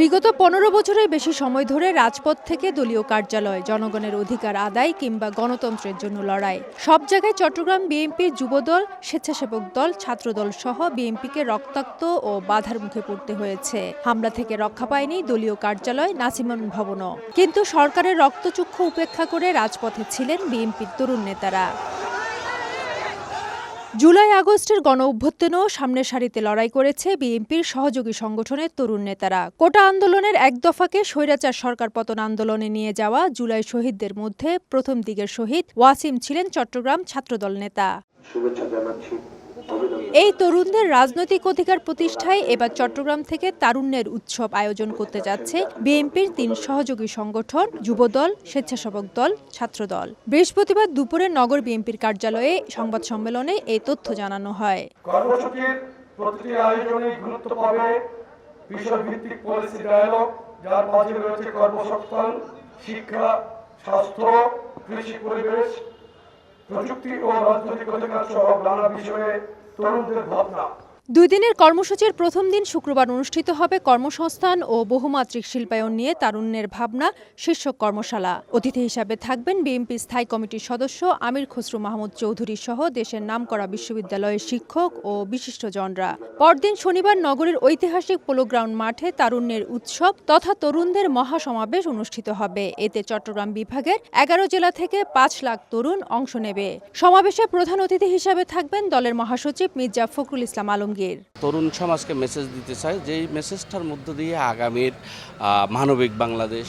বিগত পনেরো বছরের বেশি সময় ধরে রাজপথ থেকে দলীয় কার্যালয়, জনগণের অধিকার আদায় কিংবা গণতন্ত্রের জন্য লড়াই। সব জায়গায় চট্টগ্রাম বিএনপির যুবদল, স্বেচ্ছাসেবক দল, ছাত্রদল সহ বিএনপিকে রক্তাক্ত ও বাধার মুখে পড়তে হয়েছে। হামলা থেকে রক্ষা পায়নি দলীয় কার্যালয়, নাসিমন ভবনও। কিন্তু সরকারের রক্তচক্ষু উপেক্ষা করে রাজপথে ছিলেন বিএনপির তরুণ নেতারা। জুলাই আগস্টের গণ অভ্যুত্থানেও সামনের সারিতে লড়াই করেছে বিএনপির সহযোগী সংগঠনের তরুণ নেতারা। কোটা আন্দোলনের এক দফাকে স্বৈরাচার সরকার পতন আন্দোলনে নিয়ে যাওয়া জুলাই শহীদদের মধ্যে প্রথম দিকের শহীদ ওয়াসিম ছিলেন চট্টগ্রাম ছাত্রদল নেতা। শুভেচ্ছা জানাচ্ছি। এই তরুণদের রাজনৈতিক অধিকার প্রতিষ্ঠায় এবার চট্টগ্রাম থেকে তারুণ্যের উৎসব আয়োজন করতে যাচ্ছে বিএনপির তিন সহযোগী সংগঠন, যুবদল, স্বেচ্ছাসেবক দল, ছাত্রদল। বৃহস্পতিবার দুপুরে নগর বিএনপির কার্যালয়ে সংবাদ সম্মেলনে এই তথ্য জানানো হয়। কর্মসূচির প্রতিটি আয়োজনে গুরুত্ব পাবে বিষয়ভিত্তিক পলিসি ডায়ালগ, যার মাঝে রয়েছে কর্মসংস্থান, শিক্ষা, স্বাস্থ্য, কৃষি পরিবেশ প্রযুক্তি ও রাজনৈতিক অধিকার সহ নানা বিষয়ে তরুণদের ভাবনা। দুই দিনের কর্মসূচির প্রথম দিন শুক্রবার অনুষ্ঠিত হবে কর্মসংস্থান ও বহুমাত্রিক শিল্পায়ন নিয়ে তারুণ্যের ভাবনা শীর্ষক কর্মশালা। অতিথি হিসাবে থাকবেন বিএনপি স্থায়ী কমিটির সদস্য আমির খসরু মাহমুদ চৌধুরী সহ দেশের নামকরা বিশ্ববিদ্যালয়ের শিক্ষক ও বিশিষ্টজনরা। পরদিন শনিবার নগরীর ঐতিহাসিক পোলোগ্রাউন্ড মাঠে তারুণ্যের উৎসব তথা তরুণদের মহাসমাবেশ অনুষ্ঠিত হবে। এতে চট্টগ্রাম বিভাগের এগারো জেলা থেকে পাঁচ লাখ তরুণ অংশ নেবে। সমাবেশে প্রধান অতিথি হিসাবে থাকবেন দলের মহাসচিব মির্জা ফখরুল ইসলাম আলমগীর তরুণ সমাজকে মেসেজ দিতে চাই যেই মেসেজটার মধ্য দিয়ে আগামীর মানবিক বাংলাদেশ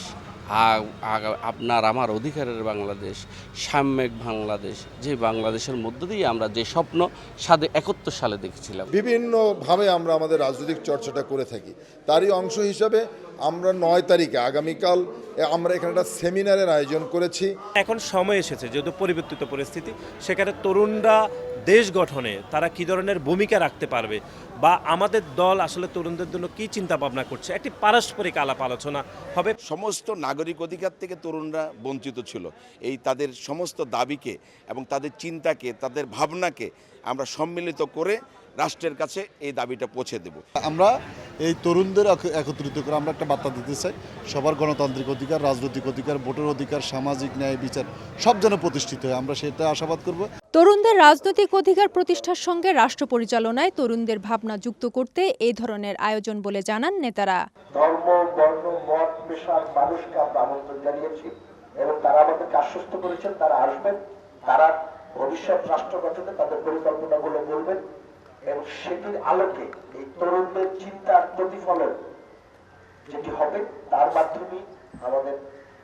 আপনার আমার অধিকারের বাংলাদেশ সাম্যিক বাংলাদেশ যে বাংলাদেশের মধ্য দিয়ে আমরা যে স্বপ্ন সাদে একাত্তর সালে দেখেছিলাম। বিভিন্নভাবে আমরা আমাদের রাজনৈতিক চর্চাটা করে থাকি। তারই অংশ হিসাবে আমরা নয় তারিখে আগামীকাল আমরা এখানে একটা সেমিনারের আয়োজন করেছি। এখন সময় এসেছে যেহেতু পরিবর্তিত পরিস্থিতি সেখানে তরুণরা দেশ গঠনে তারা কী ধরনের ভূমিকা রাখতে পারবে? বা আমাদের দল আসলে তরুণদের জন্য কী চিন্তা ভাবনা করছে? একটি পারস্পরিক আলাপ আলোচনা হবে। সমস্ত নাগরিক অধিকার থেকে তরুণরা বঞ্চিত ছিল। এই তাদের সমস্ত দাবিকে এবং তাদের চিন্তাকে, তাদের ভাবনাকে আমরা সম্মিলিত করে রাষ্ট্রের কাছে এই দাবিটা পৌঁছে দেব। আমরা এই তরুণদের একত্রিত করে আমরা একটা বার্তা দিতে চাই। সবার গণতান্ত্রিক অধিকার রাজনৈতিক অধিকার ভোটের অধিকার সামাজিক ন্যায় বিচার সব যেন প্রতিষ্ঠিত হয়। আমরা সেটা আশাবাদ করব। তরুণদের রাজনৈতিক অধিকার প্রতিষ্ঠার সঙ্গে রাষ্ট্র পরিচালনায় তরুণদের ভাবনা যুক্ত করতে এই ধরনের আয়োজন বলে জানান নেতারা। ধর্ম বর্ণ মত পেশার মানুষকে আমরা আমন্ত্রণ জানিয়েছি এবং তারা আমাদেরকে আশ্বস্ত করেছেন তারা আসবেন তারা ভবিষ্যৎ রাষ্ট্র গঠনে তাদের পরিকল্পনাগুলো বলবেন এবং সেটির আলোকে এই তরুণদের চিন্তার প্রতিফলন যেটি হবে তার মাধ্যমে আমাদের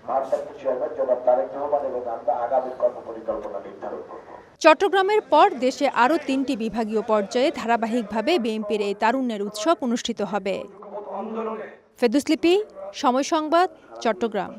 ভারপ্রাপ্ত চেয়ারম্যান জনাব তারেক রহমান এবং আমরা আগামী কর্মপরিকল্পনা নির্ধারণ করব। চট্টগ্রামের পর দেশে আরও তিনটি বিভাগীয় পর্যায়ে ধারাবাহিকভাবে বিএনপির এই তারুণ্যের উৎসব অনুষ্ঠিত হবে। ফেদুসলিপি সময় সংবাদ চট্টগ্রাম।